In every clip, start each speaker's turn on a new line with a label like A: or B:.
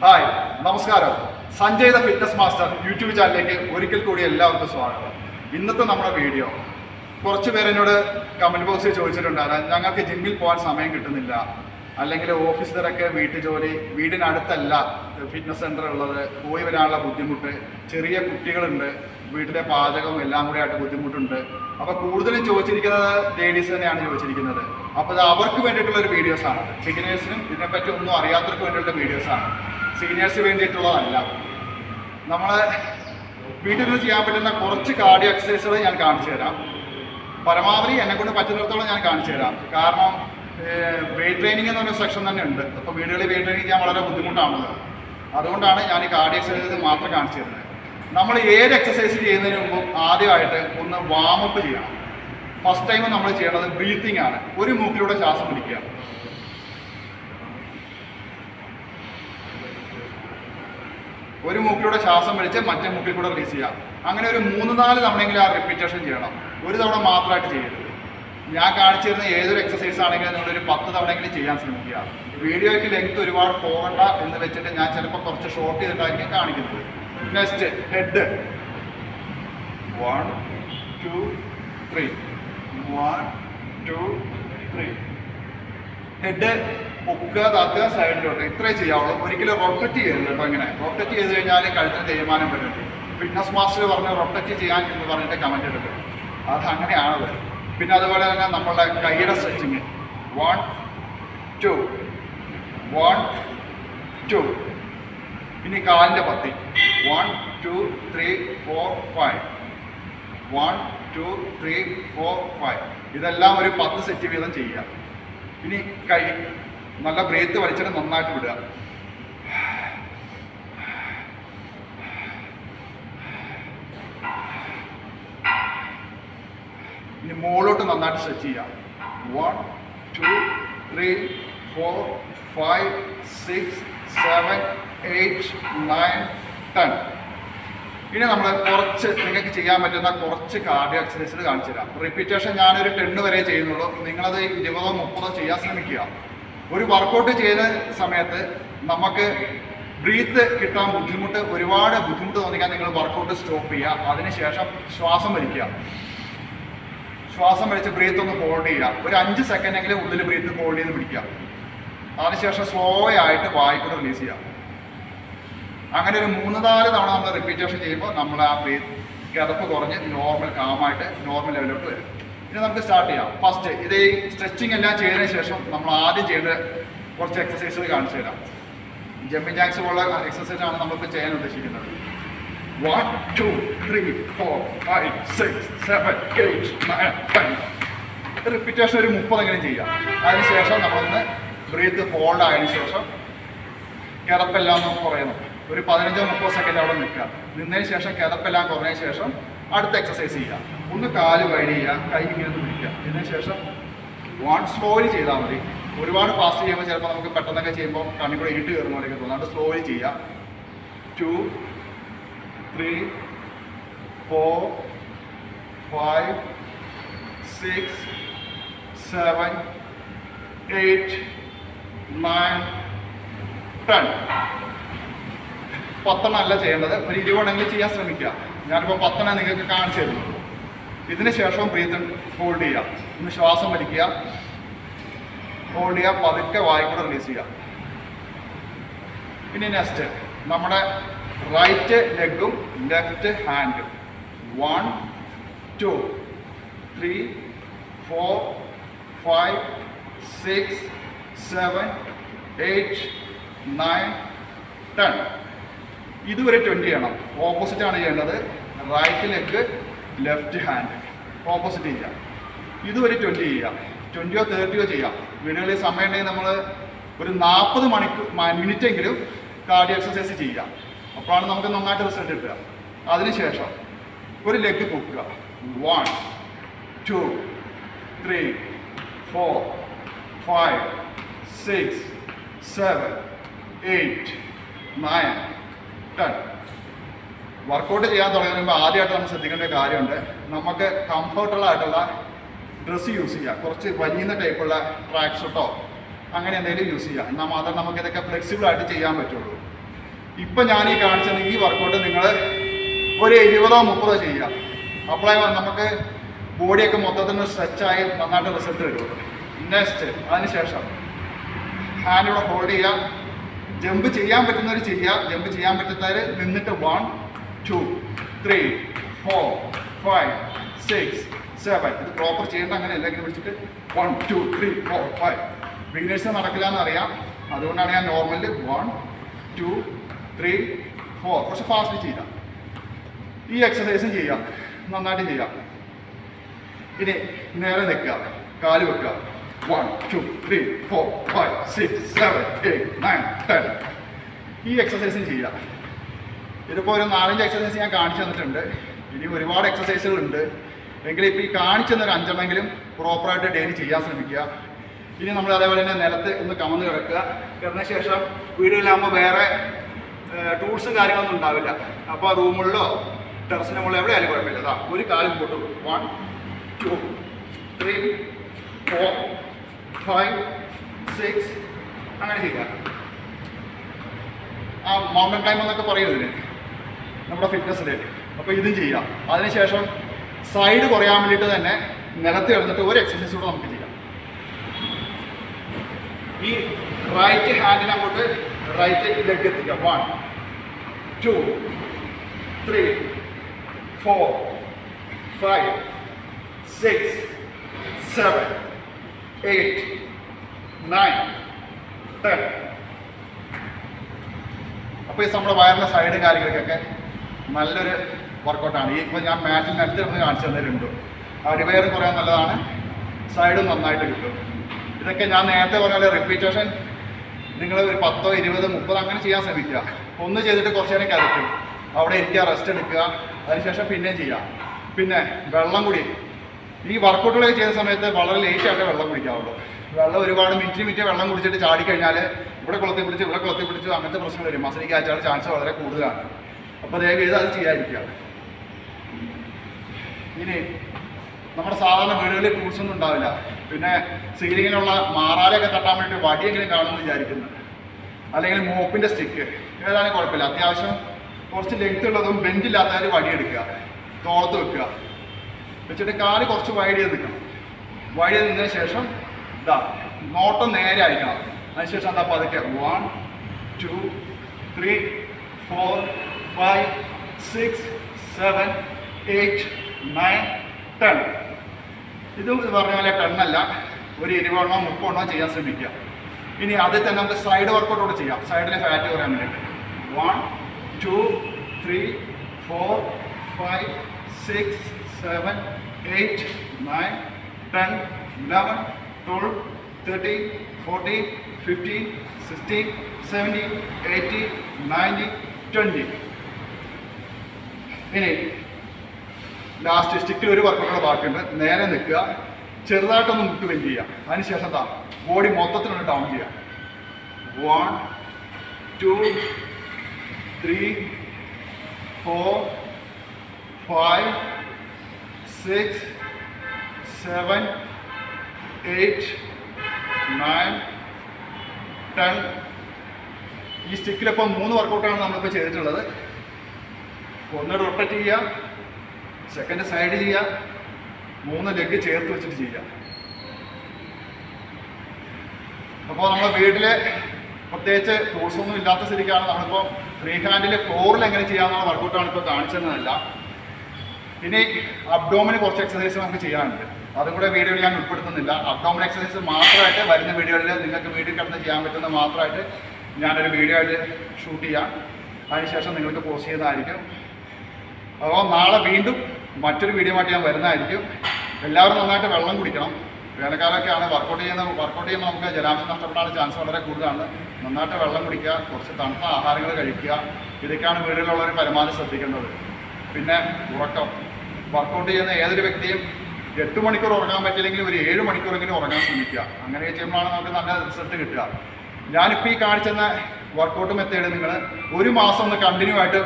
A: Hi നമസ്കാരം Sanjay the fitness master YouTube ചാനലിലേക്ക് ഒരിക്കൽ കൂടി എല്ലാവർക്കും സ്വാഗതം ഇന്നത്തെ നമ്മുടെ വീഡിയോ കുറച്ച് പേരെന്നോട് കമൻറ്റ് ബോക്സിൽ ചോദിച്ചിട്ടുണ്ടായിരുന്നു ഞങ്ങൾക്ക് ജിമ്മിൽ പോകാൻ സമയം കിട്ടുന്നില്ല അല്ലെങ്കിൽ ഓഫീസ് തിരക്ക് വീട്ടു ജോലി വീടിനടുത്തല്ല ഫിറ്റ്നസ് സെൻ്റർ ഉള്ളത് പോയി വരാനുള്ള ബുദ്ധിമുട്ട് ചെറിയ കുട്ടികളുണ്ട് വീട്ടിലെ പാചകം എല്ലാം കൂടെ ആയിട്ട് ബുദ്ധിമുട്ടുണ്ട് അപ്പോൾ കൂടുതലും ചോദിച്ചിരിക്കുന്നത് ലേഡീസ് തന്നെയാണ് ചോദിച്ചിരിക്കുന്നത് അപ്പോൾ അത് അവർക്ക് വേണ്ടിയിട്ടുള്ള ഒരു വീഡിയോസാണ് ബിഗിനേഴ്സിനും ഇതിനെപ്പറ്റി ഒന്നും അറിയാത്തവർക്ക് വേണ്ടിയിട്ടുള്ള വീഡിയോസാണ് സീനിയേഴ്സ് വേണ്ടിയിട്ടുള്ളതല്ല നമ്മളെ വീട്ടിൽ ചെയ്യാൻ പറ്റുന്ന കുറച്ച് കാർഡിയോ എക്സസൈസുകൾ ഞാൻ കാണിച്ചു തരാം പരമാവധി എന്നെ കൊണ്ട് പറ്റുന്നിടത്തോളം ഞാൻ കാണിച്ചു തരാം കാരണം വെയിറ്റ് ട്രെയിനിങ് എന്ന് പറഞ്ഞ സെക്ഷൻ തന്നെ ഉണ്ട് അപ്പോൾ വീടുകളിൽ വെയിറ്റ് ട്രെയിനിങ് ചെയ്യാൻ വളരെ ബുദ്ധിമുട്ടാണുള്ളത് അതുകൊണ്ടാണ് ഞാൻ ഈ കാർഡിയോ എക്സസൈസ് മാത്രം കാണിച്ചു തരുന്നത് നമ്മൾ ഏത് എക്സസൈസ് ചെയ്യുന്നതിന് മുമ്പ് ആദ്യമായിട്ട് ഒന്ന് വാമപ്പ് ചെയ്യണം ഫസ്റ്റ് ടൈം നമ്മൾ ചെയ്യേണ്ടത് ബ്രീത്തിങ് ആണ് ഒരു മൂക്കിലൂടെ ശ്വാസം പിടിക്കുക ഒരു മൂക്കിലൂടെ ശ്വാസം വലിച്ച് മറ്റേ മൂക്കിൽ കൂടെ റിലീസ് ചെയ്യുക അങ്ങനെ ഒരു മൂന്ന് നാല് തവണയെങ്കിലും ആ റിപ്പീറ്റേഷൻ ചെയ്യണം ഒരു തവണ മാത്രമായിട്ട് ചെയ്യരുത് ഞാൻ കാണിച്ചു തരുന്ന ഏതൊരു എക്സസൈസ് ആണെങ്കിലും നിങ്ങളൊരു പത്ത് തവണയെങ്കിലും ചെയ്യാൻ ശ്രമിക്കുക വീഡിയോയ്ക്ക് ലെങ്ത് ഒരുപാട് പോകണ്ട എന്ന് വെച്ചിട്ട് ഞാൻ ചിലപ്പോൾ കുറച്ച് ഷോർട്ട് ചെയ്തിട്ടായിരിക്കും കാണിക്കുന്നത് next head one two three one two three head പൊക്കുക താത്തുക സൈഡിലോട്ട് ഇത്രേ ചെയ്യാവുള്ളൂ ഒരിക്കലും റൊട്ടറ്റ് ചെയ്യരുത് കേട്ടോ ഇങ്ങനെ റൊട്ടറ്റ് ചെയ്ത് കഴിഞ്ഞാൽ കഴുത്തിന് തേയ്മാനം വരും ഫിറ്റ്നസ് മാസ്റ്റർ പറഞ്ഞ് റൊട്ടറ്റ് ചെയ്യാൻ എന്ന് പറഞ്ഞിട്ട് കമൻറ്റ് എടുക്കും അത് അങ്ങനെയാണത് പിന്നെ അതുപോലെ തന്നെ നമ്മളുടെ കൈയുടെ stretching one two one two ഇനി കാലിൻ്റെ പത്തി one two three four five one two three four five ഇതെല്ലാം ഒരു പത്ത് സെറ്റ് വീതം ചെയ്യുക ഇനി കൈ നല്ല ബ്രേത്ത് വലിച്ചിട്ട് നന്നായിട്ട് വിടുക ഇനി മുകളിലോട്ട് നന്നായിട്ട് സ്ട്രെച്ച് ചെയ്യാം one two three four five six seven eight nine ten ഇനി നമ്മൾ കുറച്ച് നിങ്ങൾക്ക് ചെയ്യാൻ പറ്റുന്ന കുറച്ച് കാർഡിയോ എക്സസൈസുകൾ കാണിച്ചു തരാം റിപ്പീറ്റേഷൻ ഞാനൊരു ടെണ്ണ് വരെ ചെയ്യുന്നുള്ളൂ നിങ്ങളത് ഇരുപതോ മുപ്പതോ ചെയ്യാൻ ശ്രമിക്കുക ഒരു വർക്കൗട്ട് ചെയ്ത സമയത്ത് നമുക്ക് ബ്രീത്ത് കിട്ടാൻ ബുദ്ധിമുട്ട് ഒരുപാട് ബുദ്ധിമുട്ട് തോന്നിക്കാൻ നിങ്ങൾ വർക്കൗട്ട് സ്റ്റോപ്പ് ചെയ്യുക അതിനുശേഷം ശ്വാസം വലിക്കുക ശ്വാസം വലിച്ച് ബ്രീത്ത് ഒന്ന് ഹോൾഡ് ചെയ്യുക ഒരു അഞ്ച് എങ്കിലും ഉള്ളിൽ ബ്രീത്ത് ഹോൾഡ് ചെയ്ത് പിടിക്കുക അതിനുശേഷം സ്ലോ ആയിട്ട് വായ്പ റിലീസ് ചെയ്യുക അങ്ങനെ ഒരു മൂന്ന് നാല് തവണ നമ്മൾ റിപ്പീറ്റേഷൻ ചെയ്യുമ്പോൾ നമ്മൾ ആ ബ്രീത്ത് കിടപ്പ് കുറഞ്ഞ് നോർമൽ കാമായിട്ട് നോർമൽ ലെവലിലോട്ട് വരും ഇനി നമുക്ക് സ്റ്റാർട്ട് ചെയ്യാം ഫസ്റ്റ് ഇത് ഈ സ്ട്രെച്ചിങ് എല്ലാം ചെയ്തതിന് ശേഷം നമ്മൾ ആദ്യം ചെയ്ത കുറച്ച് എക്സസൈസുകൾ കാണിച്ചു തരാം ജമ്പിങ് ജാക്സ് പോലുള്ള എക്സസൈസാണ് നമ്മളിപ്പോൾ ചെയ്യാൻ ഉദ്ദേശിക്കുന്നത് one two three four five six seven eight nine ten repetition ഒരു മുപ്പതെങ്കിലും ചെയ്യാം അതിനുശേഷം നമ്മളൊന്ന് ബ്രീത്ത് ഹോൾഡ് ആയതിന് ശേഷം കിടപ്പെല്ലാം നമുക്ക് കുറയണം ഒരു പതിനഞ്ചോ മുപ്പത് സെക്കൻഡ് അവിടെ നിൽക്കുക നിന്നതിന് ശേഷം കിടപ്പെല്ലാം കുറഞ്ഞതിന് ശേഷം അടുത്ത എക്സസൈസ് ചെയ്യുക ഒന്ന് കാല് വൈഡ് ചെയ്യുക കൈ ഇങ്ങനെ ഒന്ന് പിടിക്കുക ശേഷം വൺ സ്ലോലി ചെയ്താൽ മതി ഒരുപാട് ഫാസ്റ്റ് ചെയ്യുമ്പോൾ ചിലപ്പോൾ നമുക്ക് പെട്ടെന്നൊക്കെ ചെയ്യുമ്പോൾ കണ്ണിൽ കൂടെ ഇരുട്ട് കയറുന്ന പോലെയൊക്കെ തോന്നും അതുകൊണ്ട് സ്ലോലി ചെയ്യുക two three four five six seven eight nine ten പത്തെണ്ണം അല്ല ചെയ്യേണ്ടത് ഒരു ഇരുപതെണ്ണമെങ്കിലും ചെയ്യാൻ ശ്രമിക്കുക ഞാനിപ്പോൾ പത്തെണ്ണം നിങ്ങൾക്ക് കാണിച്ചു തരുന്നു ഇതിന് ശേഷം ബ്രീത്ത് ഹോൾഡ് ചെയ്യുക ഒന്ന് ശ്വാസം വലിക്കുക ഹോൾഡ് ചെയ്യുക പതുക്കെ വായിക്കൂടെ റിലീസ് ചെയ്യുക പിന്നെ നെക്സ്റ്റ് നമ്മുടെ റൈറ്റ് ലെഗും ലെഫ്റ്റ് ഹാൻഡും one two three four five six seven eight nine ten ഇതുവരെ ട്വൻറ്റി ചെയ്യണം ഓപ്പോസിറ്റാണ് ചെയ്യേണ്ടത് right leg left hand opposite ചെയ്യാം ഇതുവരെ ട്വൻറ്റി ചെയ്യാം ട്വൻറ്റിയോ തേർട്ടിയോ ചെയ്യാം വീടുകളിൽ സമയം ഉണ്ടെങ്കിൽ നമ്മൾ ഒരു നാൽപ്പത് മണിക്കൂർ മിനിറ്റെങ്കിലും കാർഡിയോ എക്സസൈസ് ചെയ്യാം അപ്പോഴാണ് നമുക്ക് നന്നായിട്ട് റിസൾട്ട് കിട്ടുക അതിനുശേഷം ഒരു ലെഗ് പൊക്കുക one two three four five six seven eight nine ten workout ചെയ്യാൻ തുടങ്ങുമ്പോൾ ആദ്യമായിട്ട് നമ്മൾ ശ്രദ്ധിക്കേണ്ട ഒരു കാര്യമുണ്ട് നമുക്ക് കംഫർട്ടബിൾ ആയിട്ടുള്ള ഡ്രസ്സ് യൂസ് ചെയ്യുക കുറച്ച് വലിയുന്ന ടൈപ്പുള്ള ട്രാക്ക് സൂട്ടോ അങ്ങനെ എന്തെങ്കിലും യൂസ് ചെയ്യാം എന്നാൽ മാത്രം നമുക്ക് ഇതൊക്കെ ഫ്ലെക്സിബിൾ ആയിട്ട് ചെയ്യാൻ പറ്റുള്ളൂ ഇപ്പം ഞാൻ ഈ കാണിച്ചത് ഈ വർക്കൗട്ട് നിങ്ങൾ ഒരു ഇരുപതോ മുപ്പതോ ചെയ്യുക അപ്പോഴേ നമുക്ക് ബോഡിയൊക്കെ മൊത്തത്തിൽ സ്ട്രെച്ചായി നന്നായിട്ട് റിസൾട്ട് കിട്ടും നെക്സ്റ്റ് അതിനുശേഷം ഹാൻഡ് ഇവിടെ ഹോൾഡ് ചെയ്യുക ജമ്പ് ചെയ്യാൻ പറ്റുന്നവർ ചെയ്യുക ജമ്പ് ചെയ്യാൻ പറ്റുന്നവർ നിന്നിട്ട് one two three four five six seven ഇത് പ്രോപ്പർ ചെയ്യേണ്ട അങ്ങനെ എല്ലാം വിളിച്ചിട്ട് one two three four five beginners നടക്കില്ല എന്നറിയാം അതുകൊണ്ടാണ് ഞാൻ നോർമലിൽ വൺ ടു ത്രീ ഫോർ കുറച്ച് ഫാസ്റ്റ് ചെയ്യാം ഈ എക്സസൈസും ചെയ്യാം നന്നായിട്ട് ചെയ്യാം ഇനി നേരെ നിൽക്കുക കാല് വെക്കുക one two three four five six seven eight nine ten ഈ എക്സസൈസും ചെയ്യാം ഇതിപ്പോൾ ഒരു നാലഞ്ച് എക്സസൈസ് ഞാൻ കാണിച്ചു തന്നിട്ടുണ്ട് ഇനി ഒരുപാട് എക്സസൈസുകൾ ഉണ്ട് എങ്കിലും ഇപ്പോൾ ഈ കാണിച്ചു തന്നൊരു അഞ്ചെണ്ണമെങ്കിലും പ്രോപ്പറായിട്ട് ഡെയിലി ചെയ്യാൻ ശ്രമിക്കുക ഇനി നമ്മൾ അതേപോലെ തന്നെ നിലത്ത് ഒന്ന് കമന്ന് കിടക്കുക കിടന്ന ശേഷം വീടുകളിലാകുമ്പോൾ വേറെ ടൂൾസും കാര്യങ്ങളൊന്നും ഉണ്ടാവില്ല അപ്പോൾ റൂമുകളിലോ ടെറസിൻ്റെ മുകളിലോ എവിടെയാലും കുഴപ്പമില്ല അതാ ഒരു കാലം പോട്ടു one two three four five six അങ്ങനെ ചെയ്യുക ആ മൗണ്ടൻ ടൈം എന്നൊക്കെ പറയും ഇതിന് നമ്മുടെ ഫിറ്റ്നസ് ഫിറ്റ്നസ്സിലേക്ക് അപ്പോൾ ഇതും ചെയ്യാം അതിനുശേഷം സൈഡ് കുറയാൻ വേണ്ടിയിട്ട് തന്നെ നിലത്ത് കിടന്നിട്ട് ഒരു എക്സസൈസ് കൂടെ നമുക്ക് ചെയ്യാം ഈ റൈറ്റ് ഹാൻഡിനെ അങ്ങോട്ട് റൈറ്റ് ലെഗ് എത്തിക്കാം one two three four five six seven eight nine ten അപ്പോൾ ഈ നമ്മുടെ വയറിൻ്റെ സൈഡും കാര്യങ്ങൾക്കൊക്കെ നല്ലൊരു വർക്കൗട്ടാണ് ഈ ഇപ്പോൾ ഞാൻ മാറ്റിൽ നിരത്തി നമ്മൾ കാണിച്ചു തന്നിട്ടുണ്ട് റിവയർ കുറേ നല്ലതാണ് സൈഡും നന്നായിട്ട് കിട്ടും ഇതൊക്കെ ഞാൻ നേരത്തെ പറഞ്ഞാൽ റിപ്പീറ്റേഷൻ നിങ്ങൾ ഒരു പത്തോ ഇരുപതോ മുപ്പതോ അങ്ങനെ ചെയ്യാൻ ശ്രമിക്കുക ഒന്ന് ചെയ്തിട്ട് കുറച്ച് നേരം കരയ്ക്കും അവിടെ ഇരിക്കുക റെസ്റ്റ് എടുക്കുക അതിനുശേഷം പിന്നെയും ചെയ്യുക പിന്നെ വെള്ളം കുടി ഈ വർക്കൗട്ടുകളൊക്കെ ചെയ്യുന്ന സമയത്ത് വളരെ ലേറ്റ് ആയിട്ട് വെള്ളം കുടിക്കാവുള്ളൂ വെള്ളം ഒരുപാട് മിനിറ്റ് മിനിറ്റ് വെള്ളം കുടിച്ചിട്ട് ചാടിക്കഴിഞ്ഞാൽ ഇവിടെ കുളത്തിൽ പിടിച്ച് ഇവിടെ കുളത്തിൽ പിടിച്ച് അങ്ങനത്തെ പ്രശ്നങ്ങൾ വരും മസിലേക്ക് അയച്ചാൽ ചാൻസ് വളരെ കൂടുതലാണ് അപ്പോൾ ദയവേത് അത് ചെയ്യാതിരിക്കുകയാണ് ഇനി നമ്മുടെ സാധാരണ വീടുകളിൽ ടൂൾസ് ഉണ്ടാവില്ല പിന്നെ സീലിങ്ങിലുള്ള മാറാലയൊക്കെ തട്ടാൻ വേണ്ടി വടിയെങ്കിലും കാണുമെന്ന് വിചാരിക്കുന്നു അല്ലെങ്കിൽ മോപ്പിൻ്റെ സ്റ്റിക്ക് ഏതാണെങ്കിലും കുഴപ്പമില്ല അത്യാവശ്യം കുറച്ച് ലെങ്ത് ഉള്ളതും ബെൻഡില്ലാത്ത വടിയെടുക്കുക വടി തോളത്ത് വെക്കുക വെച്ചിട്ട് കാല് കുറച്ച് വൈഡ് ചെയ്ത് നിൽക്കണം വൈഡ് ചെയ്ത് നിന്നതിന് ശേഷം ഇതാ നോട്ടം നേരെ അയക്കണം അതിനുശേഷം എന്താ പതുക്കെ one two three four five, six, seven, eight, nine, ten. ഇത് പറഞ്ഞ പോലെ ടെണ്ണല്ല ഒരു ഇരുപതെണ്ണോ മുപ്പതെണ്ണോ ചെയ്യാൻ ശ്രമിക്കുക ഇനി അതിൽ തന്നെ നമുക്ക് സൈഡ് വർക്കൗട്ട് കൂടെ ചെയ്യാം സൈഡിലെ ഫാറ്റ് കുറയാൻ വേണ്ടിയിട്ട് one two three four five six seven eight nine ten eleven twelve thirteen fourteen fifteen sixteen seventeen eighteen nineteen twenty ഇനി ലാസ്റ്റ് സ്റ്റിക്കിൽ ഒരു വർക്കും കൂടെ ബാക്കിയുണ്ട് നേരെ നിൽക്കുക ചെറുതായിട്ടൊന്ന് മുട്ട് വെഞ്ച് ചെയ്യുക അതിനുശേഷം എന്താ ബോഡി മൊത്തത്തിലൊന്ന് ഡൗൺ ചെയ്യുക one two three four five six seven eight nine ten ഈ സ്റ്റിക്കിലിപ്പോൾ മൂന്ന് വർക്കൗട്ടാണ് നമ്മളിപ്പോൾ ചെയ്തിട്ടുള്ളത് ഒന്ന് റൊട്ടറ്റ് ചെയ്യുക സെക്കൻഡ് സൈഡ് ചെയ്യുക മൂന്ന് ലെഗ് ചേർത്ത് വെച്ചിട്ട് ചെയ്യുക അപ്പോൾ നമ്മുടെ വീട്ടിൽ പ്രത്യേകിച്ച് ടൂൾസ് ഒന്നും ഇല്ലാത്ത സ്ഥിതിക്കാണ് നമ്മളിപ്പോൾ ഫ്രീ ഹാൻഡിൽ ഫ്ലോറിൽ എങ്ങനെ ചെയ്യാമെന്നുള്ള വർക്കൗട്ടാണ് ഇപ്പോൾ കാണിച്ചതെന്നല്ല ഇനി അബ്ഡോമിന് കുറച്ച് എക്സസൈസ് നമുക്ക് ചെയ്യാനുണ്ട് അതും കൂടെ വീഡിയോയിൽ ഞാൻ ഉൾപ്പെടുത്തുന്നില്ല അബ്ഡോമിൻ എക്സസൈസ് മാത്രമായിട്ട് വരുന്ന വീഡിയോയിൽ നിങ്ങൾക്ക് വീഡിയോ കിടന്ന് ചെയ്യാൻ പറ്റുന്ന മാത്രമായിട്ട് ഞാനൊരു വീഡിയോ ആയിട്ട് ഷൂട്ട് ചെയ്യാം അതിനുശേഷം നിങ്ങൾക്ക് പോസ്റ്റ് ചെയ്തതായിരിക്കും അപ്പോൾ നാളെ വീണ്ടും മറ്റൊരു വീഡിയോ ആയിട്ട് ഞാൻ വരുന്നതായിരിക്കും എല്ലാവരും നന്നായിട്ട് വെള്ളം കുടിക്കണം വേനൽക്കാലമൊക്കെ ആണ് വർക്കൗട്ട് ചെയ്യുന്ന വർക്കൗട്ട് ചെയ്യുമ്പോൾ നമുക്ക് ജലാംശം നഷ്ടപ്പെടാനുള്ള ചാൻസ് വളരെ കൂടുതലാണ് നന്നായിട്ട് വെള്ളം കുടിക്കുക കുറച്ച് തണുത്ത ആഹാരങ്ങൾ കഴിക്കുക ഇതൊക്കെയാണ് വീടുകളിലുള്ളവർ പരമാവധി ശ്രദ്ധിക്കേണ്ടത് പിന്നെ ഉറക്കം വർക്കൗട്ട് ചെയ്യുന്ന ഏതൊരു വ്യക്തിയും എട്ട് മണിക്കൂർ ഉറങ്ങാൻ പറ്റില്ലെങ്കിൽ ഒരു ഏഴ് മണിക്കൂറെങ്കിലും ഉറങ്ങാൻ ശ്രമിക്കുക അങ്ങനെ ചെയ്യുമ്പോഴാണ് നമുക്ക് നല്ല റിസൾട്ട് കിട്ടുക ഞാനിപ്പോൾ ഈ കാണിച്ചെന്ന വർക്കൗട്ട് മെത്തേഡ് നിങ്ങൾ ഒരു മാസം ഒന്ന് കണ്ടിന്യൂ ആയിട്ട്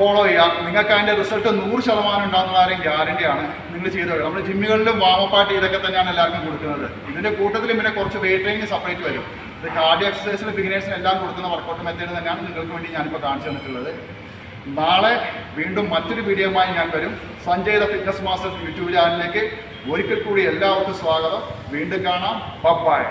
A: ഫോളോ ചെയ്യുക നിങ്ങൾക്ക് അതിൻ്റെ റിസൾട്ട് നൂറ് ശതമാനം ഉണ്ടാകുന്ന കാര്യം ഗ്യാരണ്ടിയാണ് നിങ്ങൾ ചെയ്തു നമ്മൾ ജിമ്മുകളിലും വാമപ്പാട്ട് ഇതൊക്കെ തന്നെയാണ് എല്ലാവർക്കും കൊടുക്കുന്നത് ഇതിൻ്റെ കൂട്ടത്തിൽ പിന്നെ കുറച്ച് വെയിറ്റ് ട്രെയിനിങ് സെപ്പറേറ്റ് വരും ഇത് കാർഡിയോ എക്സസൈസിന് ബിഗിനേഴ്സിന് എല്ലാം കൊടുക്കുന്ന വർക്കൗട്ട് മെത്തേഡ് തന്നെയാണ് നിങ്ങൾക്ക് വേണ്ടി ഞാനിപ്പോൾ കാണിച്ചു തന്നിട്ടുള്ളത് നാളെ വീണ്ടും മറ്റൊരു വീഡിയോമായി ഞാൻ വരും Sanjay the fitness master YouTube ചാനലിലേക്ക് ഒരിക്കൽ കൂടി എല്ലാവർക്കും സ്വാഗതം വീണ്ടും കാണാം ബബായ്